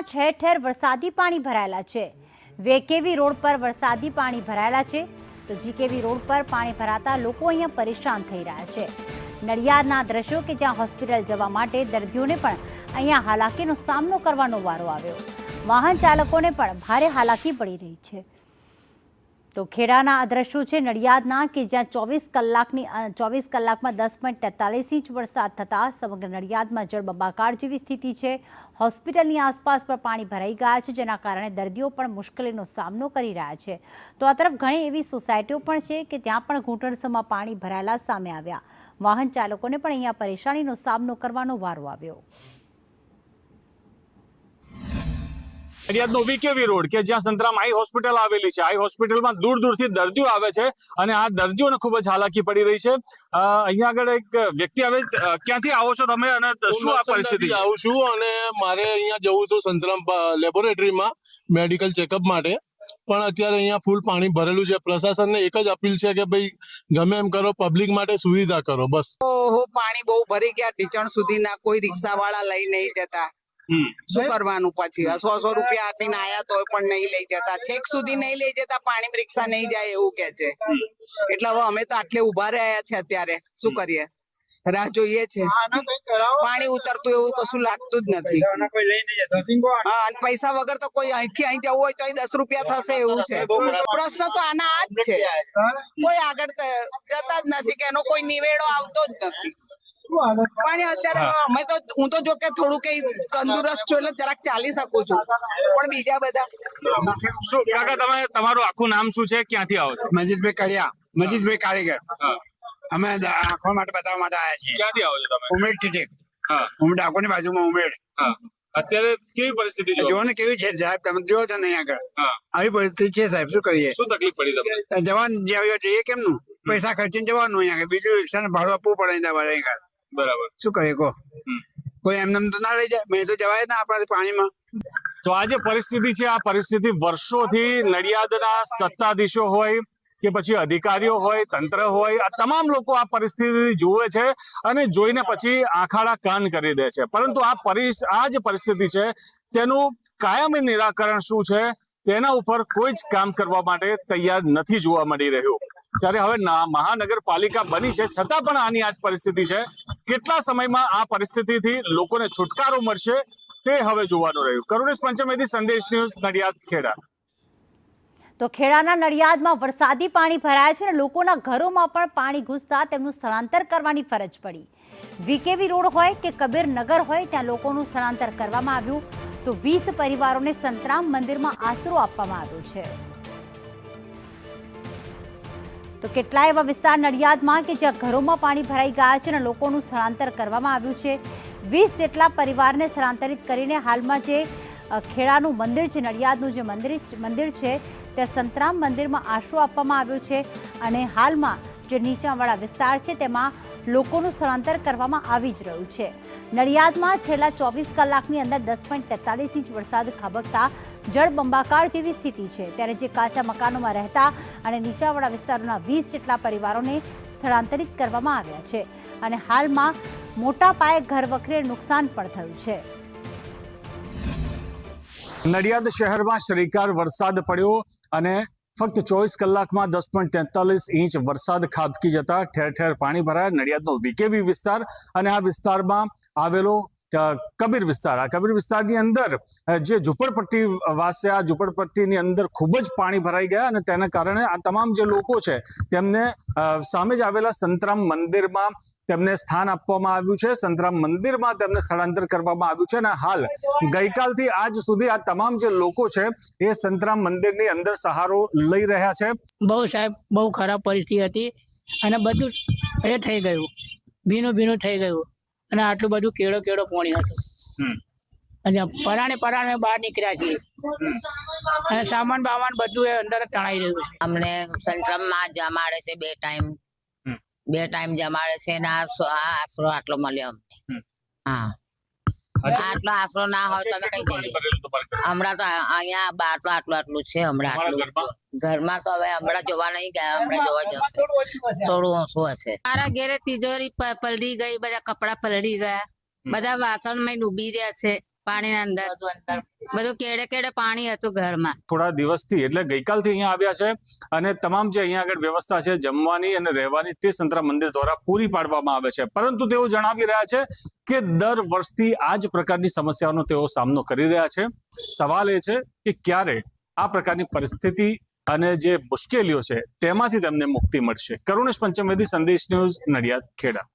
નડિયાદમાં ઠેર ઠેર વરસાદી પાણી ભરાયેલા છે. વેકેવી રોડ પર વરસાદી પાણી ભરાયેલા છે. તો જીકેવી રોડ પર પાણી ભરાતા લોકો અહીંયા પરેશાન થઈ રહ્યા છે. નડિયાદના દ્રશ્યો કે જ્યાં હોસ્પિટલ જવા માટે દર્દીઓને પણ અહીંયા હાલાકીનો સામનો કરવાનો વારો આવ્યો. વાહન ચાલકોને પણ ભારે હાલાકી પડી રહી છે. તો ખેડાના આ દ્રશ્યો છે? નડિયાદના કે જ્યાં ચોવીસ કલાકની ચોવીસ કલાકમાં દસ પોઈન્ટ તેતાલીસ ઇંચ વરસાદ થતાં સમગ્ર નડિયાદમાં જળબંબાકાર જેવી સ્થિતિ છે. હોસ્પિટલની આસપાસ પણ પાણી ભરાઈ ગયા છે, જેના કારણે દર્દીઓ પણ મુશ્કેલીનો સામનો કરી રહ્યા છે. તો આ તરફ ઘણી એવી સોસાયટીઓ પણ છે કે ત્યાં પણ ઘૂંટણસમાં પાણી ભરાયેલા સામે આવ્યા. વાહન ચાલકોને પણ અહીંયા પરેશાનીનો સામનો કરવાનો વારો આવ્યો. નડિયાદનો વીકેવી રોડ કે જ્યાં સંતરામ આઈ હોસ્પિટલ આવેલી છે. આઈ હોસ્પિટલમાં દૂર દૂરથી દર્દીઓ આવે છે અને આ દર્દીઓને ખૂબ જ હાલાકી પડી રહી છે. અ, અહીંયા આગળ એક વ્યક્તિ આવે ક્યાંથી આવો છો તમે અને શું આ પરિસ્થિતિ? આવું છું અને મારે અહીંયા જવું હતું સંતરામ લેબોરેટરીમાં મેડિકલ ચેકઅપ માટે. પણ અત્યારે અહીંયા ફૂલ પાણી ભરેલું છે. પ્રશાસનને એક જ અપીલ છે કે ભાઈ ગમે એમ કરો પબ્લિક માટે સુવિધા કરો બસ. ઓહો પાણી બહુ ભરી ગયા. ટીચણ સુધીના કોઈ રિક્ષા વાળા લઈ નહીં જતા. શું કરવાનું પછી? સો સો રૂપિયા આપીને આયા તોય પણ નહીં લઈ જતા. છેક સુધી નહીં લઈ જતા પાણી રિક્ષા નહીં જાય એવું કે છે. એટલે હવે અમે તો આટલે ઊભા રહ્યા છે અત્યારે. શું કરીએ? રાહ જોઈએ છે. પાણી ઉતરતું એવું કશું લાગતું જ નથી. હા અને પૈસા વગર તો કોઈ અહીંથી અહીં જવું હોય તો દસ રૂપિયા થશે એવું છે. પ્રશ્ન તો આના આ જ છે. કોઈ આગળ જતા જ નથી કે એનો કોઈ નિવેડો આવતો જ નથી. પણ અત્યારે અમે તો હું તો જો કે થોડું કઈ તંદુરસ્ત છું એટલે જરાક ચાલી શકું છું. પણ બીજા બધા શું કાકા તમે તમારું આખું નામ શું છે? ક્યાંથી આવો છો? મજીદભાઈ કડિયા મજીદભાઈ કારીગર. અમે આંખો માટે બતાવવા માટે આવ્યા છીએ. ક્યાંથી આવો છો તમે? ઉમેડ ટીટેક હું. ડાકોની બાજુમાં ઉમેડ. હા. અત્યારે કેવી પરિસ્થિતિ જો ને કેવી છે સાહેબ? તમે જો છો નહીં આગળ. આવી પરિસ્થિતિ છે સાહેબ. શું કરીએ? શું તકલીફ પડી તમને? જવાન જે જઈએ કેમનું? પૈસા ખર્ચીને જવાનું અહીંયા બીજું રિક્ષાને ભાડું આપવું પડે અહીંયા અહીંયા આગળ. બરાબર. શું કરીએ કહો. કોઈ એમને તો ના લઈ જાય? મેં તો જવાય ના આપણાથી પાણીમાં. તો આ જે પરિસ્થિતિ છે આ પરિસ્થિતિ વર્ષોથી નડિયાદના સત્તાધીશો હોય કે પછી અધિકારીઓ હોય તંત્ર હોય આ તમામ લોકો આ પરિસ્થિતિ જુએ છે અને જોઈને પછી આંખાડા કાન કરી દે છે. પરંતુ આ પરિસ આ જે પરિસ્થિતિ છે તેનું કાયમી નિરાકરણ શું છે તેના ઉપર કોઈ જ કામ કરવા માટે તૈયાર નથી જોવા મળી રહ્યું. ત્યારે હવે મહાનગરપાલિકા બની છે. છતાં પણ આની આ પરિસ્થિતિ છે. કેટલા સમયમાં આ પરિસ્થિતિથી લોકોને છુટકારો મળશે તે હવે જોવાનું રહ્યું. કરુણેશ પંચમેથી સંદેશ ન્યૂઝ નડિયાદ, ખેડા. તો ખેડાના નડિયાદમાં વરસાદી પાણી ભરાયા છે અને લોકોના ઘરોમાં પણ પાણી ઘૂસતા તેમનું સ્થળાંતર કરવાની ફરજ પડી. વીકેવી રોડ હોય કે કબીરનગર હોય, ત્યાં લોકોનું સ્થળાંતર કરવામાં આવ્યું. તો વીસ પરિવારોને સંતરામ મંદિરમાં આશરો આપવામાં આવ્યો છે. તો કેટલાય એવા વિસ્તાર નડિયાદમાં કે જ્યાં ઘરોમાં પાણી ભરાઈ ગયા છે અને લોકોનું સ્થળાંતર કરવામાં આવ્યું છે. વીસ જેટલા પરિવારને સ્થળાંતરિત કરીને હાલમાં જે ખેડાનું મંદિર છે, નડિયાદનું જે મંદિર મંદિર છે, ત્યાં સંતરામ મંદિરમાં આશરો આપવામાં આવ્યો છે અને હાલમાં જે નીચાણવાળા વિસ્તાર છે, તેમાં લોકોનું સ્થળાંતર કરવામાં આવી જ રહ્યું છે. નડિયાદમાં છેલ્લા ચોવીસ કલાકની અંદર દસ પોઈન્ટ તેતાલીસ ઇંચ વરસાદ ખાબકતા જળબંબાકાર જેવી સ્થિતિ છે. ત્યારે જે કાચા મકાનોમાં રહેતા અને નીચાણવાળા વિસ્તારોના વીસ જેટલા પરિવારોને સ્થળાંતરિત કરવામાં આવ્યા છે અને હાલમાં મોટા પાયે ઘર વખરે નુકસાન પણ થયું છે. નડિયાદ શહેરમાં શ્રીકાર વરસાદ પડ્યો અને ફક્ત ચોવીસ કલાકમાં દસ પોઈન્ટ તેતાલીસ ઇંચ વરસાદ ખાબકી જતા ઠેર ઠેર પાણી ભરાયા. નડિયાદનો વીકેવી વિસ્તાર અને આ વિસ્તારમાં આવેલો કબીર વિસ્તાર. આ કબીર વિસ્તારની અંદર જે ઝૂંપડપટ્ટી વાસે આ ઝૂંપડપટ્ટીની અંદર ખૂબ જ પાણી ભરાઈ ગયા અને તેના કારણે આ તમામ જે લોકો છે, તેમને સામે જ આવેલા સંતરામ મંદિરમાં તેમને સ્થાન આપવામાં આવ્યું છે. સંતરામ મંદિરમાં તેમને સ્થળાંતર કરવામાં આવ્યું છે અને હાલ ગઈકાલથી આજ સુધી આ તમામ જે લોકો છે, એ સંતરામ મંદિરની અંદર સહારો લઈ રહ્યા છે. બહુ સાહેબ, બહુ ખરાબ પરિસ્થિતિ હતી અને બધું એ થઈ ગયું. ભીનું ભીનું થઈ ગયું. અને આટલું બધું કેળો કેળો પોણી હતું. હમ. અને પરાણે પરાણે બહાર નીકળ્યા છીએ. અને સામાન બામાન બધું એ અંદર તણાઈ રહ્યું છે. અમને સંતરામમાં જમાડે છે બે ટાઈમ. હમ. બે ટાઈમ જમાડે છે ને આ આશરો આટલો મળ્યો અમને. હા. આટલો આશરો ના હોય તમે કઈ. હમણાં તો અહીંયા બાર આટલું આટલું છે હમણાં આટલું. ઘરમાં? તો હવે હમણાં જોવા નહીં ગયા હમણાં જોવા જશે. થોડું ઓછું હશે. મારા ઘેરે તિજોરી પ- પલળી ગઈ બધા કપડા પલળી ગયા. બધા વાસણમાં ડૂબી રહ્યા છે. પાણીના અંદર બધું કેડે કેડે પાણી હતું ઘરમાં. થોડા દિવસથી એટલે ગઈકાલથી અહીંયા આવ્યા છે અને તમામ જે અહીંયા આગળ વ્યવસ્થા છે, જમવાની અને રહેવાની તે સંતરા મંદિર દ્વારા પૂરી પાડવામાં આવે છે. પરંતુ તેઓ જણાવી રહ્યા છે કે દર વર્ષથી આ જ પ્રકારની સમસ્યાઓનો તેઓ સામનો કરી રહ્યા છે. સવાલ એ છે કે ક્યારે આ પ્રકારની પરિસ્થિતિ અને જે મુશ્કેલીઓ છે તેમાંથી તેમને મુક્તિ મળશે. કરુણેશ પંચમવેદી સંદેશ ન્યૂઝ નડિયાદ, ખેડા.